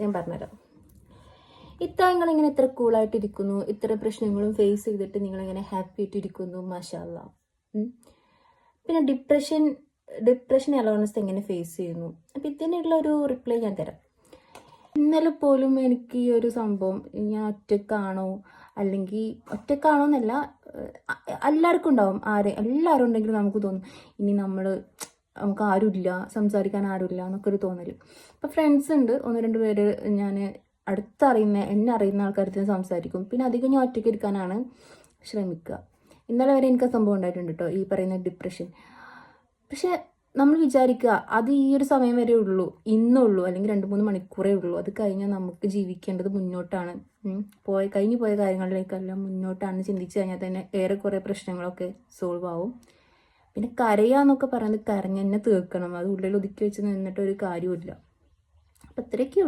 ഞാൻ പറഞ്ഞുതരാം. ഇത്ര നിങ്ങളിങ്ങനെ ഇത്ര കൂളായിട്ടിരിക്കുന്നു ഇത്ര പ്രശ്നങ്ങളും ഫേസ് ചെയ്തിട്ട് നിങ്ങളിങ്ങനെ ഹാപ്പി ആയിട്ടിരിക്കുന്നു മാഷാല്ല പിന്നെ ഡിപ്രഷൻ ഡിപ്രഷൻ അലോണസ് എങ്ങനെ ഫേസ് ചെയ്യുന്നു? അപ്പം ഇതിനുള്ള ഒരു റിപ്ലൈ ഞാൻ തരാം. ഇന്നലെ പോലും എനിക്ക് ഈ ഒരു സംഭവം ഞാൻ ഒറ്റക്കാണോ അല്ലെങ്കിൽ ഒറ്റക്കാണോ എന്നല്ല എല്ലാവർക്കും ഉണ്ടാവും. ആരെ എല്ലാവരും ഉണ്ടെങ്കിലും നമുക്ക് തോന്നും ഇനി നമ്മൾ നമുക്ക് ആരുമില്ല സംസാരിക്കാൻ ആരുമില്ല എന്നൊക്കെ ഒരു തോന്നൽ അപ്പോൾ ഫ്രണ്ട്സ് ഉണ്ട്. ഒന്ന് രണ്ട് പേര് ഞാൻ അടുത്തറിയുന്ന എന്നെ അറിയുന്ന ആൾക്കാരുടെ സംസാരിക്കും. പിന്നെ അധികം ഞാൻ ഒറ്റയ്ക്ക് ഇരിക്കാനാണ് ശ്രമിക്കുക. ഇന്നലെ വരെ എനിക്ക് സംഭവം ഉണ്ടായിട്ടുണ്ട് കേട്ടോ ഈ പറയുന്ന ഡിപ്രഷൻ പക്ഷേ നമ്മൾ വിചാരിക്കുക അത് ഈ ഒരു സമയം വരെ ഉള്ളൂ ഇന്നുള്ളൂ അല്ലെങ്കിൽ രണ്ട് മൂന്ന് മണിക്കൂറേ ഉള്ളൂ. അത് കഴിഞ്ഞാൽ നമുക്ക് ജീവിക്കേണ്ടത് മുന്നോട്ടാണ്. പോയ കഴിഞ്ഞു പോയ കാര്യങ്ങളിലേക്കെല്ലാം മുന്നോട്ടാണ് ചിന്തിച്ചു കഴിഞ്ഞാൽ തന്നെ ഏറെക്കുറെ പ്രശ്നങ്ങളൊക്കെ സോൾവ് ആവും. പിന്നെ കരയാന്നൊക്കെ പറയുന്നത് കരഞ്ഞ് തന്നെ തീർക്കണം. അത് ഉള്ളിൽ ഒതുക്കി വെച്ച് നിന്നിട്ട് ഒരു കാര്യമില്ല അപ്പം അത്രയൊക്കെ